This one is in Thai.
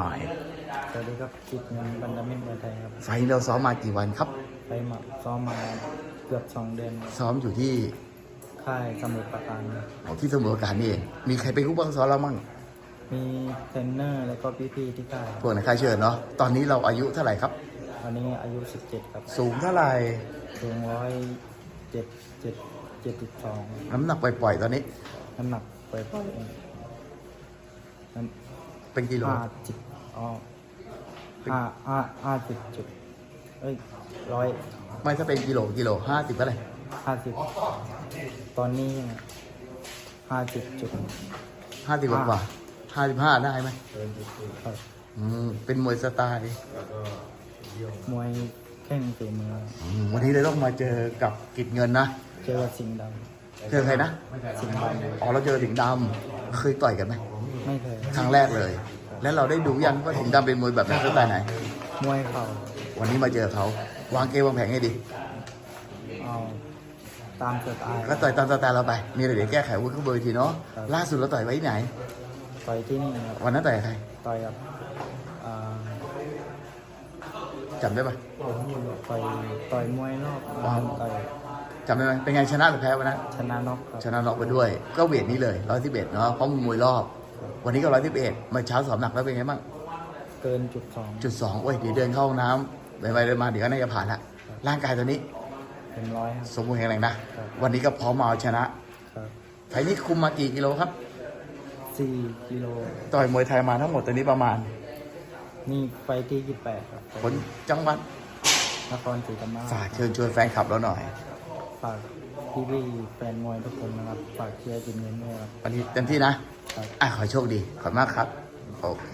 หน่อยสวัสดีครับจิตเงินบันดามินเมืองไทยครับไฟล์เราซ้อมมากี่วันครับ ไปมาซ้อมมาเกือบสองเดือนซ้อมอยู่ที่ค่ายสมุทรปราการครับอ๋อที่เสมอการนี่เองมีใครเป็นผู้บังซ้อมเรามั่งมีเทรนเนอร์แล้วก็พี่ๆที่ค่ายพวกในค่ายเชิญเนาะตอนนี้เราอายุเท่าไหร่ครับวันนี้อายุ 17 ครับสูงเท่าไหร่สูงร้อยเจ็ดเจ็ดเจ็ดสิบสองน้ำหนักปล่อยๆตอนนี้น้ำหนักไปปล่อยน้เป็นกิำโลห้าจิบ อ๋อห้าห้าห้าสิบจุดเอ้ยร้อยไม่ถ้าเป็นกิโลกิโลห้าสิบเท่าไหร่ห้าสิบตอนนี้ห้าสิบจุดห้าสิบกว่าห้าสิบห้าได้ไหมครับอืมเป็นมวยสไตล์มวยแข่งฝีมืออืมวันนี้เลยต้องมาเจอกับกิจเงินนะ เจอสิงห์ดเจอใครนะำสิงห์ดอ๋อเราเจอสิงห์ดำเคยต่อยกันไหมำไม่เคยครั้งแรกเลย แล้วเราได้ดูยังว่าสิงห์ดำเป็นมวยแบบไหนสไตล์ไหน มวยเข่าวันนี้มาเจอเขาวางเกมวางแผนให้ดีเอาตามสไตล์ก็ต่อยตามสไตล์เราไป มีอะไรเดี๋ยวแก้ไขวุ้นขึ้นเบอร์ทีเนาะครับล่าสุดเราต่อยไว้ที่ไหน ต่อยที่นี่ครับวันนั้นต่อยกับใครต่อยกับอ่าจำได้ปะต่อยต่อยมวยรอบอ๋อต่อยจำได้ไหมเป็นไงชนะหรือแพ้วันนั้นชนะน็อกครับชนะน็อกไปด้วย ก็เวทนี้เลยร้อยสิบเอ็ดเนาะเพราะมันมวยรอบ วันนี้ก็ร้อยสิบเอ็ดเมื่อเช้าสอบหนักแล้วเป็นไงบ้างเกินจุดสองจุดสองโอ้ยเดี๋ยวเดินเข้าห้องน้ำไปไปเดินมาเดี๋ยวก็น่าจะผ่านละร่างกายตัวนี้เป็นร้อยครับ สมบูรณ์แข็งแรงนะ ครับ วันนี้ก็พร้อมมาเอาชนะ ครับไฟล์นี้คุมมากี่กิโลครับ สี่กิโล ต่อยมวยไทยมาทั้งหมดตัวนี้ประมาณ นี่ไฟที่ยี่แปดครับผลจังหวัดนครศรีธรรมราชฝากเชิญชวนแฟนคลับเราหน่อย ฝากพี่ๆแฟนมวยทุกคนนะครับ ฝากเชียร์จิมเงินด้วยครับวันนี้เต็มที่นะครับ อะขอโชคดี ขอบมากครับ โอเค